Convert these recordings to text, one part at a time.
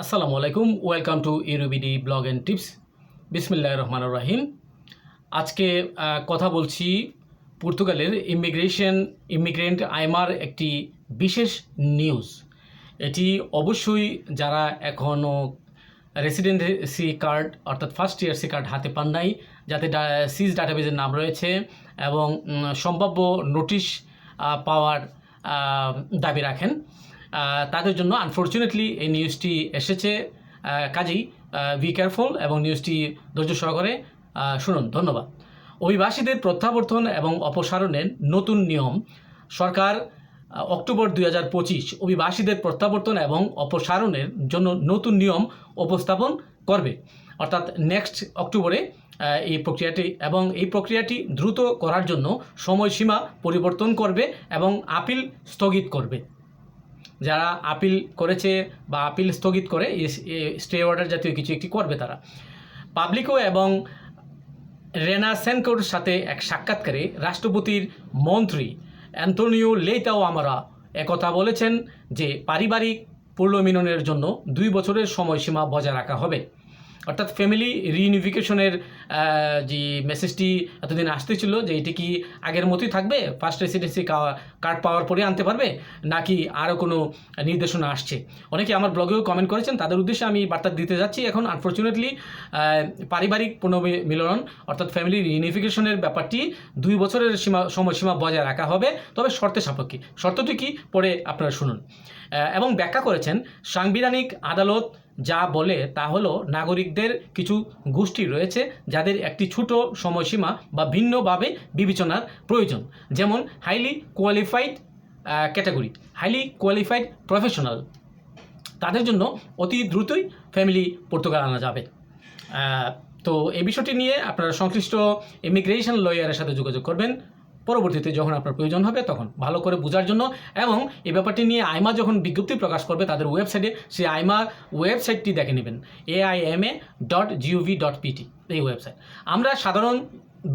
আসসালামু আলাইকুম, welcome to EuroBD blog and tips. বিসমিল্লাহ রহমান রাহিম। আজকে কথা বলছি পর্তুগালের ইমিগ্রেশন, ইমিগ্রেন্ট আইমার একটি বিশেষ নিউজ। এটি অবশ্যই যারা এখনও রেসিডেন্সি কার্ড, অর্থাৎ ফার্স্ট ইয়ার সি কার্ড হাতে পান নাই, যাতে সিজ ডাটাবেজের নাম রয়েছে এবং সম্ভাব্য নোটিশ পাওয়ার দাবি রাখেন। তাদের জন্য আনফর্চুনেটলি এই নিউজটি এসেছে। কাজেই বি কেয়ারফুল এবং নিউজটি ধৈর্য সহকারে শুনুন। ধন্যবাদ। অভিবাসীদের প্রত্যাবর্তন এবং অপসারণের নতুন নিয়ম। সরকার অক্টোবর দুই হাজার পঁচিশ অভিবাসীদের প্রত্যাবর্তন এবং অপসারণের জন্য নতুন নিয়ম উপস্থাপন করবে। অর্থাৎ নেক্সট অক্টোবরে এই প্রক্রিয়াটি এবং এই প্রক্রিয়াটি দ্রুত করার জন্য সময়সীমা পরিবর্তন করবে এবং আপিল স্থগিত করবে। যারা আপিল করেছে বা আপিল স্থগিত করে স্টে অর্ডার জাতীয় কিছু একটি করবে তারা। পাবলিকো এবং রেনা সেনকোর সাথে এক সাক্ষাৎকারে রাষ্ট্রপতির মন্ত্রী অ্যান্তনিও লেইতাও আমরা একথা বলেছেন যে পারিবারিক পুনর্মিলনের জন্য দুই বছরের সময়সীমা বজায় রাখা হবে। অর্থাৎ ফ্যামিলি রিইউনিফিকেশনের যে মেসেজটি এতদিন আসতেছিল যে এটি কি আগের মতোই থাকবে? ফার্স্ট রেসিডেন্সি কার্ড পাওয়ার পরে আনতে পারবে? নাকি আরও কোনো নির্দেশনা আসছে? অনেকে আমার ব্লগেও কমেন্ট করেছেন, তাদের উদ্দেশ্যে আমি বার্তা দিতে যাচ্ছি এখন। আনফর্চুনেটলি পারিবারিক পুনর্মিলন অর্থাৎ ফ্যামিলি রিইউনিফিকেশনের ব্যাপারটি দুই বছরের সীমা, সময়সীমা বজায় রাখা হবে। তবে শর্তে সাপেক্ষে। শর্তটি কি? পরে আপনারা শুনুন। এবং ব্যাখ্যা করেছেন, সাংবিধানিক আদালত যা বলে তা হলো নাগরিকদের কিছু গোষ্ঠী রয়েছে যাদের একটি ছোট সময়সীমা বা ভিন্নভাবে বিবেচনার প্রয়োজন। যেমন highly qualified category highly qualified professional তাদের জন্য অতি দ্রুতই ফ্যামিলি পর্তুগাল আনা যাবে। তো এই বিষয়টি নিয়ে আপনারা সংশ্লিষ্ট ইমিগ্রেশন লয়ারের সাথে যোগাযোগ করবেন। পরবর্তীতে যখন আপনার প্রয়োজন হবে তখন ভালো করে বোঝার জন্য এবং এই ব্যাপারটি নিয়ে আইমা যখন বিজ্ঞপ্তি প্রকাশ করবে তাদের ওয়েবসাইটে, সেই আইমার ওয়েবসাইটটি দেখে নেবেন। AIMA dot gov dot PT এই ওয়েবসাইট। আমরা সাধারণ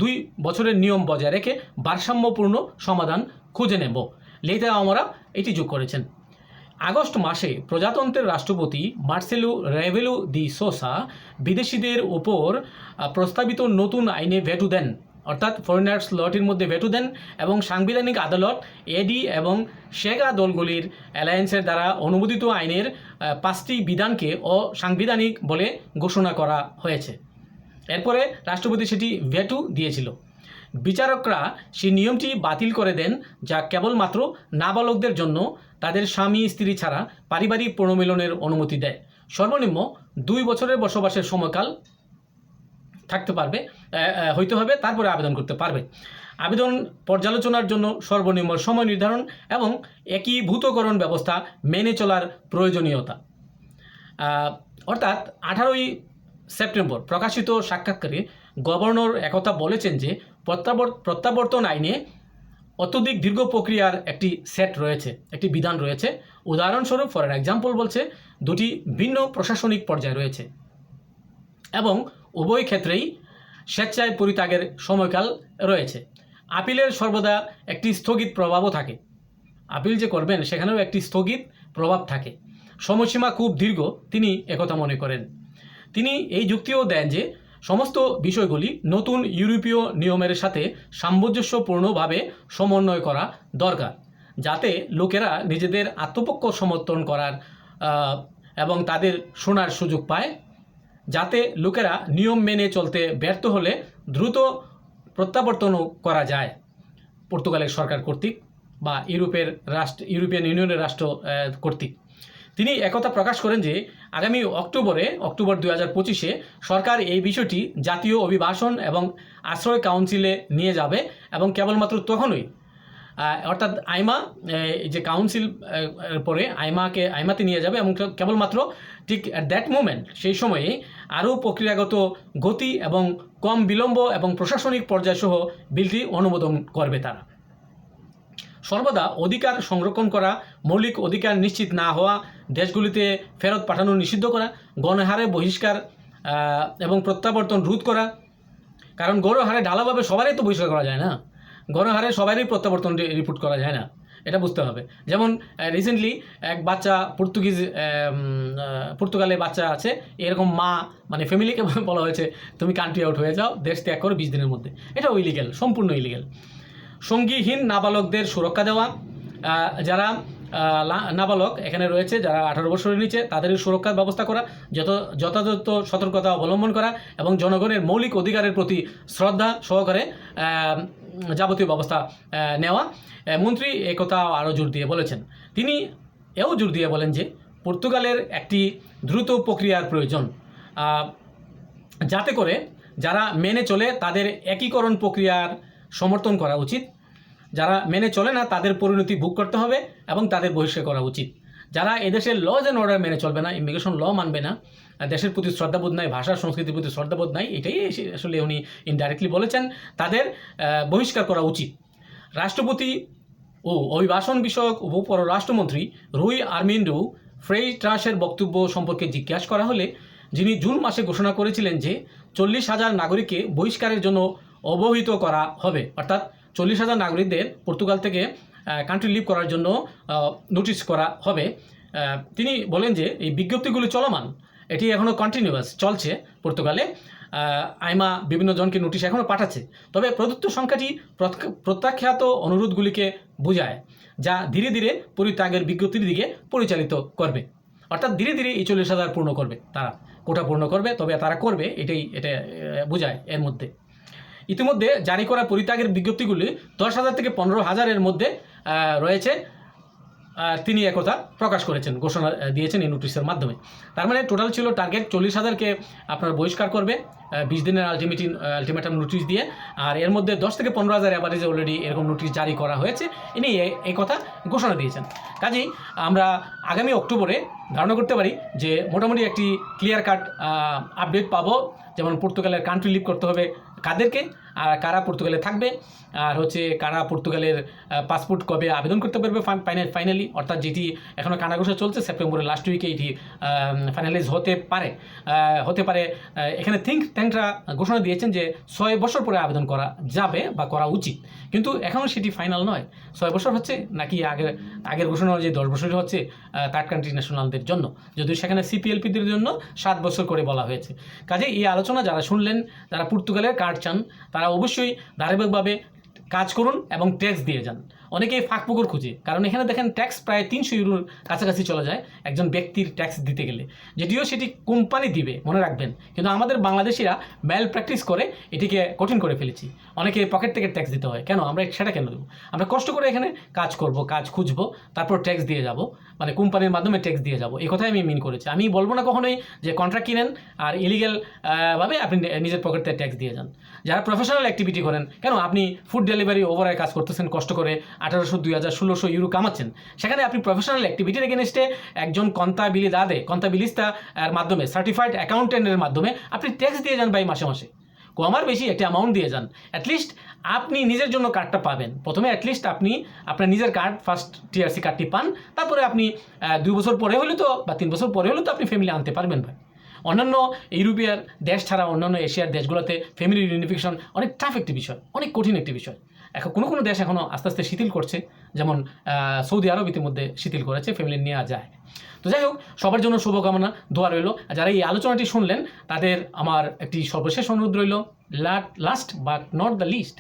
দুই বছরের নিয়ম বজায় রেখে ভারসাম্যপূর্ণ সমাধান খুঁজে নেব। লেতা আমরা এটি যোগ করেছেন। আগস্ট মাসে প্রজাতন্ত্রের রাষ্ট্রপতি মার্সেলু রেভেলু দি সোসা বিদেশিদের ওপর প্রস্তাবিত নতুন আইনে ভেটু দেন। অর্থাৎ ফরেনার্স লটির মধ্যে ভেটু দেন এবং সাংবিধানিক আদালত এডি এবং সেগা দলগুলির অ্যালায়েন্সের দ্বারা অনুমোদিত আইনের পাঁচটি বিধানকে অসাংবিধানিক বলে ঘোষণা করা হয়েছে। এরপরে রাষ্ট্রপতি সেটি ভেটু দিয়েছিল। বিচারকরা সেই নিয়মটি বাতিল করে দেন যা কেবলমাত্র নাবালকদের জন্য তাদের স্বামী, স্ত্রী ছাড়া পারিবারিক পুনর্মিলনের অনুমতি দেয়। সর্বনিম্ন দুই বছরের বসবাসের সময়কাল থাকতে পারবে হইতে হবে, তারপরে আবেদন করতে পারবে। আবেদন পর্যালোচনার জন্য সর্বনিম্ন সময় নির্ধারণ এবং একীভূতকরণ ব্যবস্থা মেনে চলার প্রয়োজনীয়তা। অর্থাৎ আঠারোই সেপ্টেম্বর প্রকাশিত সাক্ষাৎকারে গভর্নর একথা বলেছেন যে, প্রত্যাবর, প্রত্যাবর্তন আইনে অত্যধিক দীর্ঘ প্রক্রিয়ার একটি সেট রয়েছে, একটি বিধান রয়েছে। উদাহরণস্বরূপ, ফর এক্সাম্পল বলছে, দুটি ভিন্ন প্রশাসনিক পর্যায় রয়েছে এবং উভয় ক্ষেত্রেই স্বেচ্ছায় পরিত্যাগের সময়কাল রয়েছে। আপিলের সর্বদা একটি স্থগিত প্রভাবও থাকে। আপিল যে করবেন, সেখানেও একটি স্থগিত প্রভাব থাকে। সময়সীমা খুব দীর্ঘ, তিনি একথা মনে করেন। তিনি এই যুক্তিও দেন যে, সমস্ত বিষয়গুলি নতুন ইউরোপীয় নিয়মের সাথে সামঞ্জস্যপূর্ণভাবে সমন্বয় করা দরকার, যাতে লোকেরা নিজেদের আত্মপক্ষ সমর্থন করার এবং তাদের শোনার সুযোগ পায়। যাতে লোকেরা নিয়ম মেনে চলতে ব্যর্থ হলে দ্রুত প্রত্যাবর্তনও করা যায়। পর্তুগালের সরকার কর্তৃক বা ইউরোপের রাষ্ট্র, ইউরোপিয়ান ইউনিয়নের রাষ্ট্র কর্তৃক। তিনি একথা প্রকাশ করেন যে, আগামী অক্টোবরে, অক্টোবর দুই হাজার পঁচিশে সরকার এই বিষয়টি জাতীয় অভিবাসন এবং আশ্রয় কাউন্সিলে নিয়ে যাবে এবং কেবলমাত্র তখনই অর্থাৎ আইমা যে কাউন্সিল পরে আইমাকে, আইমাতে নিয়ে যাবে এবং কেবলমাত্র ঠিক অ্যাট দ্যাট মোমেন্ট সেই সময়ে আরও প্রক্রিয়াগত গতি এবং কম বিলম্ব এবং প্রশাসনিক পর্যায়সহ বিলটি অনুমোদন করবে তারা। সর্বদা অধিকার সংরক্ষণ করা, মৌলিক অধিকার নিশ্চিত না হওয়া, দেশগুলিতে ফেরত পাঠানো নিষিদ্ধ করা, গণহারে বহিষ্কার এবং প্রত্যাবর্তন রোধ করা, কারণ গণহারে ঢালাভাবে সবারই তো বহিষ্কার করা যায় না। গণহারে সবারই প্রত্যাবর্তন রিপোর্ট করা যায় না, এটা বুঝতে হবে। যেমন রিসেন্টলি এক বাচ্চা পর্তুগিজ পর্তুগালে বাচ্চা আছে, এরকম মা মানে ফ্যামিলিকে বলা হয়েছে, তুমি কান্ট্রি আউট হয়ে যাও, দেশ ত্যাগ করো বিশ দিনের মধ্যে। এটাও ইলিগেল সম্পূর্ণ ইলিগেল সঙ্গীহীন নাবালকদের সুরক্ষা দেওয়া যারা নাবালক এখানে রয়েছে, যারা আঠারো বছরের নিচে, তাদের সুরক্ষার ব্যবস্থা করা, যত, যথাযথ সতর্কতা অবলম্বন করা এবং জনগণের মৌলিক অধিকারের প্রতি শ্রদ্ধা সহকারে যাবতীয় ব্যবস্থা নেওয়া। মন্ত্রী একথা আরও জোর দিয়ে বলেছেন। তিনি এও জোর দিয়ে বলেন যে, পর্তুগালের একটি দ্রুত প্রক্রিয়ার প্রয়োজন। যাতে করে যারা মেনে চলে তাদের একীকরণ প্রক্রিয়ার সমর্থন করা উচিত। যারা মেনে চলে না, তাদের পরিণতি ভোগ করতে হবে এবং তাদের বহিষ্কার করা উচিত। যারা এদেশের লজ অ্যান্ড অর্ডার মেনে চলবে না ইমিগ্রেশন ল মানবে না দেশের প্রতি শ্রদ্ধাবোধ নাই ভাষা সংস্কৃতির প্রতি শ্রদ্ধাবোধ নাই, এটাই আসলে উনি ইনডাইরেক্টলি বলেছেন। তাদের বহিষ্কার করা উচিত। রাষ্ট্রপতি ও অভিবাসন বিষয়ক উপপররাষ্ট্রমন্ত্রী রুই আর্মিন্ডু ফ্রেই ট্রাসের বক্তব্য সম্পর্কে জিজ্ঞাসা করা হলে যিনি জুন মাসে ঘোষণা করেছিলেন যে চল্লিশ হাজার নাগরিককে বহিষ্কারের জন্য অবহিত করা হবে, অর্থাৎ চল্লিশ হাজার নাগরিকদের পর্তুগাল থেকে কান্ট্রি লিভ করার জন্য নোটিশ করা হবে। তিনি বলেন যে এই বিজ্ঞপ্তিগুলি চলমান। এটি এখনও কন্টিনিউয়াস চলছে পর্তুগালে। আইমা বিভিন্ন জনকে নোটিশ এখনও পাঠাচ্ছে। তবে প্রদত্ত সংখ্যাটি প্রত্য- প্রত্যাখ্যাত অনুরোধগুলিকে বোঝায়, যা ধীরে ধীরে পরিত্যাগের বিজ্ঞপ্তির দিকে পরিচালিত করবে। অর্থাৎ ধীরে ধীরে এই চল্লিশ হাজার পূর্ণ করবে তারা। কোটা পূর্ণ করবে, তবে তারা করবে, এটাই, এটা বোঝায় এর মধ্যে। ইতিমধ্যে জারি করা পরিত্যাগের বিজ্ঞপ্তিগুলি দশ হাজার থেকে পনেরো হাজারের মধ্যে রয়েছে। তিনি একথা প্রকাশ করেছেন, ঘোষণা দিয়েছেন এই নোটিশের মাধ্যমে। তার মানে টোটাল ছিল টার্গেট চল্লিশ হাজারকে আপনার বহিষ্কার করবে বিশ দিনের আলটিমেটি আলটিমেটাম নোটিশ দিয়ে, আর এর মধ্যে দশ থেকে পনেরো হাজার অ্যাভারেজে অলরেডি এরকম নোটিশ জারি করা হয়েছে, ইনি এই কথা ঘোষণা দিয়েছেন। কাজেই আমরা আগামী অক্টোবরে ধারণা করতে পারি যে মোটামুটি একটি ক্লিয়ার কাট আপডেট পাবো, যেমন পর্তুগালের কান্ট্রি লিভ করতে হবে কাদেরকে আর কারা পর্তুগালে থাকবে? আর হচ্ছে কারা পর্তুগালের পাসপোর্ট কবে আবেদন করতে পারবে ফাইনালি অর্থাৎ যেটি এখনও কানাঘোষা চলছে, সেপ্টেম্বরের লাস্ট উইকে এটি ফাইনালাইজ হতে পারে। হতে পারে এখানে থিঙ্ক ট্যাঙ্করা ঘোষণা দিয়েছেন যে ছয় বছর পরে আবেদন করা যাবে বা করা উচিত। কিন্তু এখনও সেটি ফাইনাল নয়। ছয় বছর হচ্ছে নাকি আগের আগের ঘোষণা অনুযায়ী দশ বছর হচ্ছে থার্ড কান্ট্রি ন্যাশনালদের জন্য? যদিও সেখানে সিপিএলপিদের জন্য সাত বছর করে বলা হয়েছে। কাজে এই আলোচনা যারা শুনলেন, যারা পর্তুগালের কার্ড চান, তারা অবশ্যই ধারাবাহিকভাবে কাজ করুন এবং ট্যাক্স দিয়ে যান। অনেকেই ফাঁক পুকুর খুঁজে, কারণ এখানে দেখেন ট্যাক্স প্রায় তিনশো ইউরোর কাছাকাছি চলে যায় একজন ব্যক্তির ট্যাক্স দিতে গেলে। যদিও সেটি কোম্পানি দিবে, মনে রাখবেন, কিন্তু আমাদের বাংলাদেশিরা ম্যাল প্র্যাকটিস করে এটিকে কঠিন করে ফেলেছি। অনেকে পকেট থেকে ট্যাক্স দিতে হয়। কেন? আমরা সেটা কেন দেবো? আমরা কষ্ট করে এখানে কাজ করব, কাজ খুঁজবো, তারপর ট্যাক্স দিয়ে যাব মানে কোম্পানির মাধ্যমে ট্যাক্স দিয়ে যাব। এই কথাই আমি মিন করেছি। আমি বলব না কখনোই যে কন্ট্রাক্ট কিনেন আর ইলিগেল ভাবে আপনি নিজের পকেট থেকে ট্যাক্স দিয়ে যান। যারা প্রফেশনাল অ্যাক্টিভিটি করেন, কেন? আপনি ফুড ডেলিভারি ওভারায় কাজ করতেছেন, কষ্ট করে আঠারোশো দুই হাজার ষোলোশো ইউরো কামাচ্ছেন। সেখানে আপনি প্রফেশনাল অ্যাক্টিভিটির এগেনস্টে একজন কন্তাবিলি দাদে কন্তাবিলিস্তা এর মাধ্যমে সার্টিফাইড অ্যাকাউন্টেন্টের মাধ্যমে আপনি ট্যাক্স দিয়ে যান ভাই মাসে মাসে। কমার বেশি একটা অ্যামাউন্ট দিয়ে যান। অ্যাটলিস্ট আপনি নিজের জন্য কার্ডটা পাবেন। প্রথমে অ্যাটলিস্ট আপনি আপনার নিজের কার্ড ফার্স্ট টিআরসি কার্ডটি পান। তারপরে আপনি দুই বছর পরে হলে তো বা তিন বছর পরে হলে তো আপনি ফ্যামিলি আনতে পারবেন ভাই। অন্যান্য ইউরোপিয়ার দেশ ছাড়া অন্যান্য এশিয়ার দেশগুলোতে ফ্যামিলি ইউনিফিকেশন অনেক টাফ একটি বিষয়, অনেক কঠিন একটি বিষয়। এখন কোনো কোনো দেশ এখনও আস্তে আস্তে শিথিল করছে, যেমন সৌদি আরব ইতিমধ্যে শিথিল করেছে ফ্যামিলি নেওয়া যায়। তো যাই হোক, সবার জন্য শুভকামনা, দোয়া রইল। যারা এই আলোচনাটি শুনলেন, তাদের আমার একটি সর্বশেষ অনুরোধ রইল last but not the least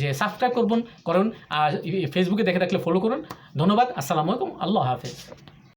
যে সাবস্ক্রাইব করবেন করুন আর ফেসবুকে দেখে থাকলে ফলো করুন। ধন্যবাদ, আসসালামু আলাইকুম, আল্লাহ হাফেজ।